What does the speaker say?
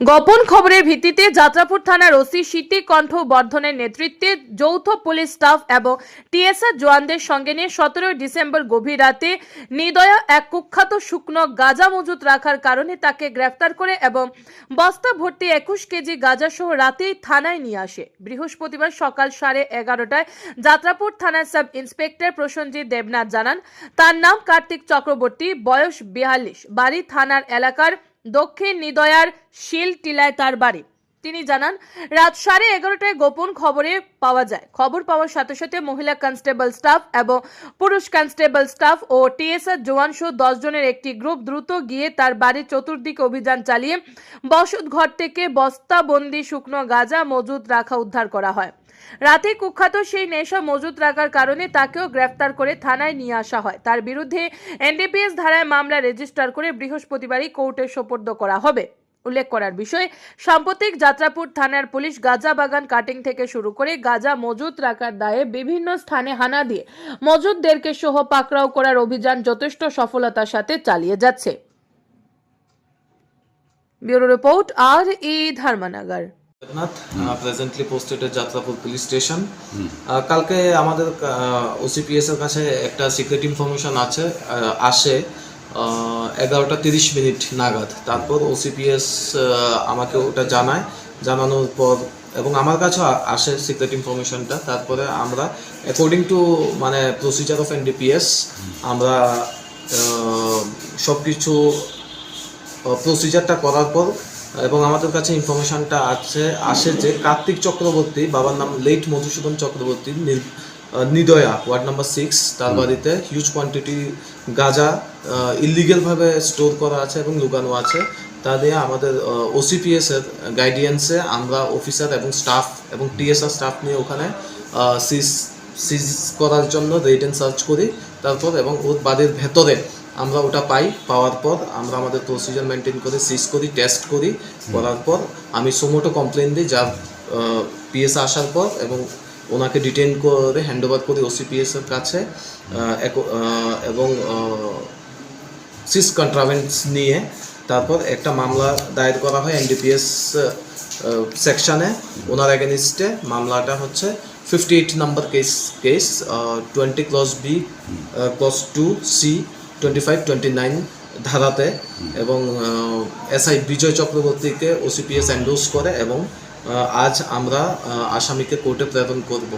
গোপন খবরের ভিত্তিতে যাত্রাপুর থানার ওসি শীতি কণ্ঠ বর্ধনের নেতৃত্বে যৌথ পুলিশ স্টাফ এবং টিএসআর জওয়ানদের সঙ্গে নিয়ে সতেরোই ডিসেম্বর গভীর রাতে নিদয়া এক কুখ্যাত শুকনো গাঁজা মজুত রাখার কারণে তাকে গ্রেফতার করে এবং বস্তা ভর্তি একুশ কেজি গাঁজা সহ রাতেই থানায় নিয়ে আসে। বৃহস্পতিবার সকাল সাড়ে এগারোটায় যাত্রাপুর থানার সাব ইন্সপেক্টর প্রসেনজিৎ দেবনাথ জানান, তার নাম কার্তিক চক্রবর্তী, বয়স বিয়াল্লিশ, বাড়ি থানার এলাকার দক্ষিণ নিদয়ার শিল টিলায় তার বাড়ি। তিনি জানান, রাত সাড়ে এগারোটায় গোপন খবরে পাওয়া যায়। খবর পাওয়ার সাথে সাথে মহিলা কনস্টেবল স্টাফ এবং পুরুষ কনস্টেবল স্টাফ ও টিএসআর জওয়ান সহ দশ জনের একটি গ্রুপ দ্রুত গিয়ে তার বাড়ির চতুর্দিকে অভিযান চালিয়ে বসত ঘর থেকে বস্তাবন্দি শুকনো গাঁজা মজুদ রাখা উদ্ধার করা হয়। রাতে কুখ্যাত সেই নেশা মজুত রাখার কারণে তাকেও গ্রেফতার করে থানায় নিয়ে আসা হয়। তার বিরুদ্ধে এনডিপিএস ধারায় মামলা রেজিস্টার করে বৃহস্পতিবারই কোর্টে সোপর্দ করা হবে। উল্লেখ করার বিষয়ে সাম্প্রতিক যাত্রাপুর থানার পুলিশ গাজা বাগান কাটিং থেকে শুরু করে গাজা মজুত রাখার দায়ে বিভিন্ন স্থানে হানা দিয়ে মজুদদেরকে সহ পাকড়াও করার অভিযান যথেষ্ট সফলতার সাথে চালিয়ে যাচ্ছে। ব্যুরো রিপোর্ট আর ই Dharmanagar. Presently posted Jatrapur police station কালকে আমাদের ওসিপিএস এর কাছে একটা সিক্রেট ইনফরমেশন আছে আসে। এগারোটা তিরিশ মিনিট নাগাদ। তারপর ওসিপিএস আমাকে ওটা জানায়। জানানোর পর এবং আমার কাছেও আসে সিক্রেট ইনফরমেশনটা তারপরে আমরা অ্যাকর্ডিং টু মানে প্রসিজার অফ এনডিপিএস আমরা সব কিছু প্রসিজারটা করার পর এবং আমাদের কাছে ইনফরমেশনটা আছে, আসে যে কার্তিক চক্রবর্তী, বাবার নাম late Madhusudan Chakraborty Nidaya ward number six তার বাড়িতে হিউজ কোয়ান্টিটি গাঁজা ইলিগেলভাবে স্টোর করা আছে এবং লুকানো আছে। তা দিয়ে আমাদের ওসিপিএস এর গাইডিয়ান্সে আমরা অফিসার এবং স্টাফ এবং টিএসআর স্টাফ নিয়ে ওখানে সিজ সিজ করার জন্য রেড অ্যান্ড সার্চ করি। তারপর এবং ওর বাড়ির ভেতরে আমরা ওটা পাই। পাওয়ার পর আমরা আমাদের প্রসিজার মেনটেন করে সিজ করি টেস্ট করি। করার পর আমি সোমোটো কমপ্লেন দিই যার পিএস আসার পর এবং ওনাকে ডিটেন করে হ্যান্ডওভার করি ওসিপিএস এর কাছে এবং সিস কন্ট্রাভেন্স নিয়ে তারপর একটা মামলা দায়ের করা হয় এনডিপিএস সেকশানে ওনার এগেনিস্টে মামলাটা হচ্ছে fifty eight number case case twenty clause B clause two C twenty five twenty nine ধারাতে এবং এসআই বিজয় চক্রবর্তীকে ওসিপিএস এন্ডোর্স করে এবং আজ আমরা আসামিকে কোর্টে প্রেরণ করব।